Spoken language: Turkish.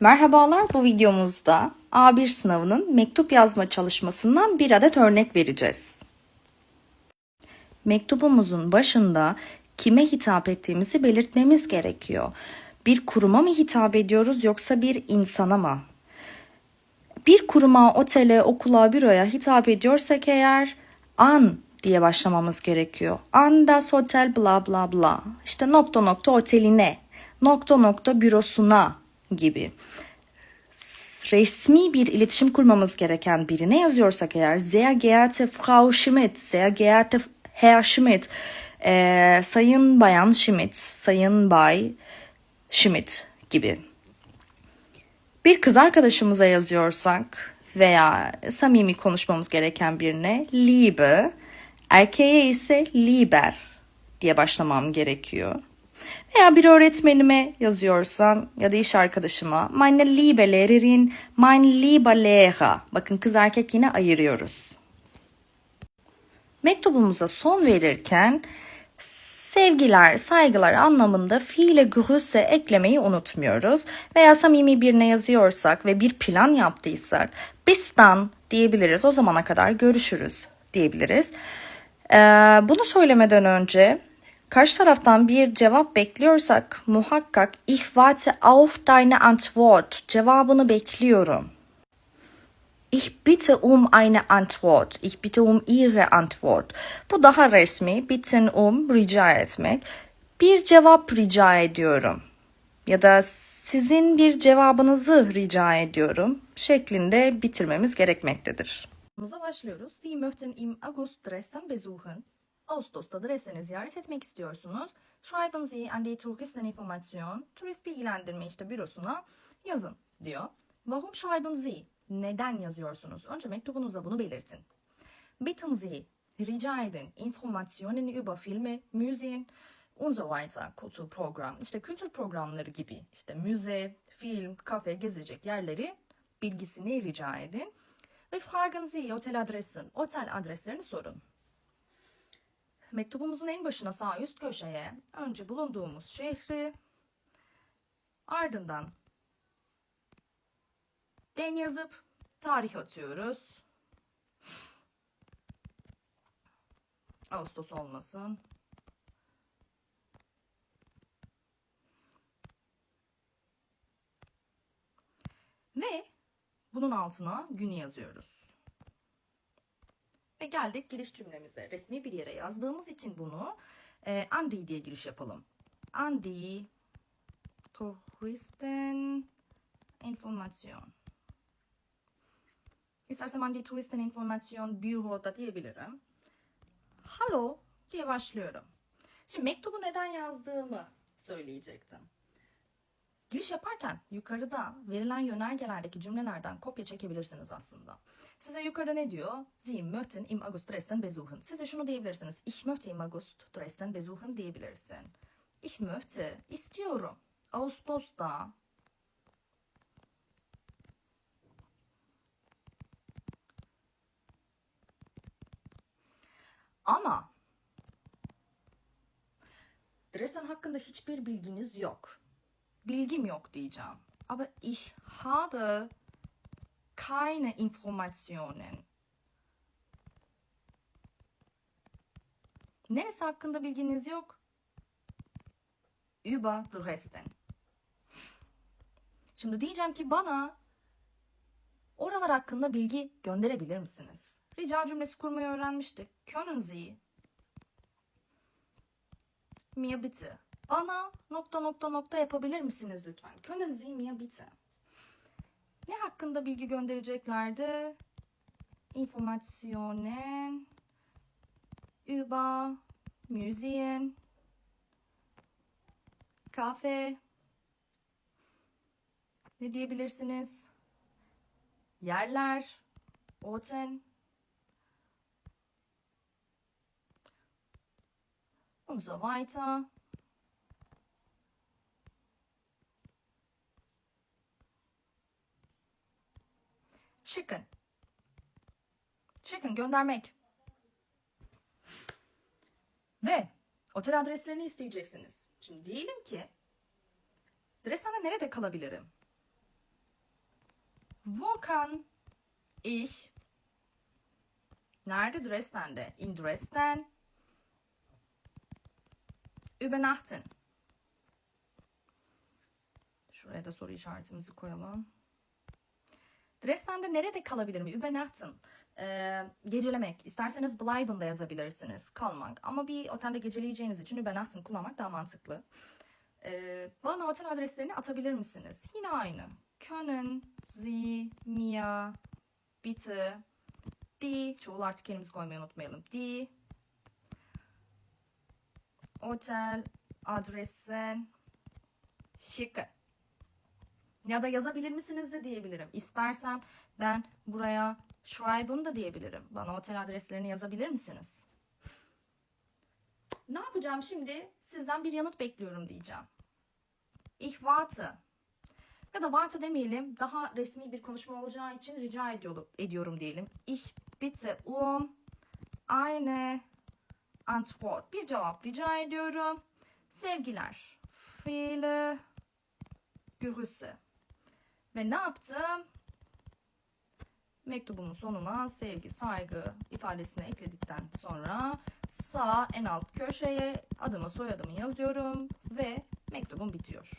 Merhabalar bu videomuzda A1 sınavının mektup yazma çalışmasından bir adet örnek vereceğiz. Mektubumuzun başında kime hitap ettiğimizi belirtmemiz gerekiyor. Bir kuruma mı hitap ediyoruz yoksa bir insana mı? Bir kuruma, otele, okula, büroya hitap ediyorsak eğer an diye başlamamız gerekiyor. An das hotel bla bla bla. İşte nokta nokta oteline, nokta nokta bürosuna gibi. Resmi bir iletişim kurmamız gereken birine yazıyorsak eğer sehr geehrte Frau Schmidt, sehr geehrte Herr Schmidt, eee, Sayın Bayan Schmidt, Sayın Bay Schmidt gibi. Bir kız arkadaşımıza yazıyorsak veya samimi konuşmamız gereken birine Liebe, erkeğe ise Lieber diye başlamam gerekiyor. Veya bir öğretmenime yazıyorsam ya da iş arkadaşıma meine liebe Lehrerin, mein lieber Lehrer. Bakın kız erkek yine ayırıyoruz. Mektubumuza son verirken sevgiler, saygılar anlamında fiile grüße eklemeyi unutmuyoruz. Veya samimi birine yazıyorsak ve bir plan yaptıysak bis dann diyebiliriz. O zamana kadar görüşürüz diyebiliriz. Ee, bunu söylemeden önce karşı taraftan bir cevap bekliyorsak muhakkak ich warte auf deine Antwort cevabını bekliyorum. Ich bitte um eine Antwort. Ich bitte um Ihre Antwort. Bu daha resmi. Bitten um rica etmek. Bir cevap rica ediyorum. Ya da sizin bir cevabınızı rica ediyorum şeklinde bitirmemiz gerekmektedir. Konumuza başlıyoruz. Sie möchten im August Dresden besuchen. Ağustos'ta Dresden'i ziyaret etmek istiyorsunuz. Schreiben Sie an die Touristeninformation, turist bilgilendirme işte bürosuna yazın diyor. Warum schreiben Sie? Neden yazıyorsunuz? Önce mektubunuzda bunu belirtin. Bitten Sie, rica edin, Informationen über Filme, Museen und so weiter, Kulturprogram. İşte kültür programları gibi, işte müze, film, kafe, gezilecek yerleri bilgisini rica edin. Ve fragen Sie otel adresin, otel adreslerini sorun. Mektubumuzun en başına sağ üst köşeye önce bulunduğumuz şehri, ardından den yazıp tarih atıyoruz. Ağustos olmasın. Ve bunun altına günü yazıyoruz. Ve geldik giriş cümlemize. Resmi bir yere yazdığımız için bunu e, Andi diye giriş yapalım. Andi Touristen Information. İstersem Andi Touristen Information Büro da diyebilirim. Hallo diye başlıyorum. Şimdi mektubu neden yazdığımı söyleyecektim. Giriş yaparken yukarıda verilen yönergelerdeki cümlelerden kopya çekebilirsiniz aslında. Size yukarıda ne diyor? Sie möchten im August Dresden besuchen. Size şunu diyebilirsiniz. Ich möchte im August Dresden besuchen diyebilirsin. Ich möchte, istiyorum. Ağustos'ta Ama Dresden hakkında hiçbir bilginiz yok. Bilgim yok diyeceğim. Aber ich habe keine Informationen. Neresi hakkında bilginiz yok? Über Dresden. Şimdi diyeceğim ki bana oralar hakkında bilgi gönderebilir misiniz? Rica cümlesi kurmayı öğrenmiştik. Können Sie mir bitte bana nokta nokta nokta yapabilir misiniz lütfen? Können Sie mir bitte? Ne hakkında bilgi göndereceklerdi? Informationen über Museen, kafe, ne diyebilirsiniz? Yerler, otel, und so weiter. Schicken. Schicken göndermek. Ve otel adreslerini isteyeceksiniz. Şimdi diyelim ki Dresden'de nerede kalabilirim? Wo kann ich Nerede? Dresden'de. In Dresden übernachten. Şuraya da soru işaretimizi koyalım. Dresden'de nerede kalabilirim? Übernachten. Ee, gecelemek. İsterseniz bleiben yazabilirsiniz. Kalmak. Ama bir otelde geceleyeceğiniz için übernachten kullanmak daha mantıklı. Ee, bana otel adreslerini atabilir misiniz? Yine aynı. Können Sie mir bitte die, çoğul artikelimizi koymayı unutmayalım. Die otel adressen schicken. Ya da yazabilir misiniz de diyebilirim. İstersem ben buraya schreiben da diyebilirim. Bana otel adreslerini yazabilir misiniz? Ne yapacağım şimdi? Sizden bir yanıt bekliyorum diyeceğim. Ich. Ya da warte demeyelim. Daha resmi bir konuşma olacağı için rica ediyorum, ediyorum diyelim. Ich bitte um eine Antwort. Bir cevap rica ediyorum. Sevgiler. Viele Grüße. Ve ne yaptım? Mektubumun sonuna sevgi, saygı ifadesini ekledikten sonra sağ en alt köşeye adımı soyadımı yazıyorum ve mektubum bitiyor.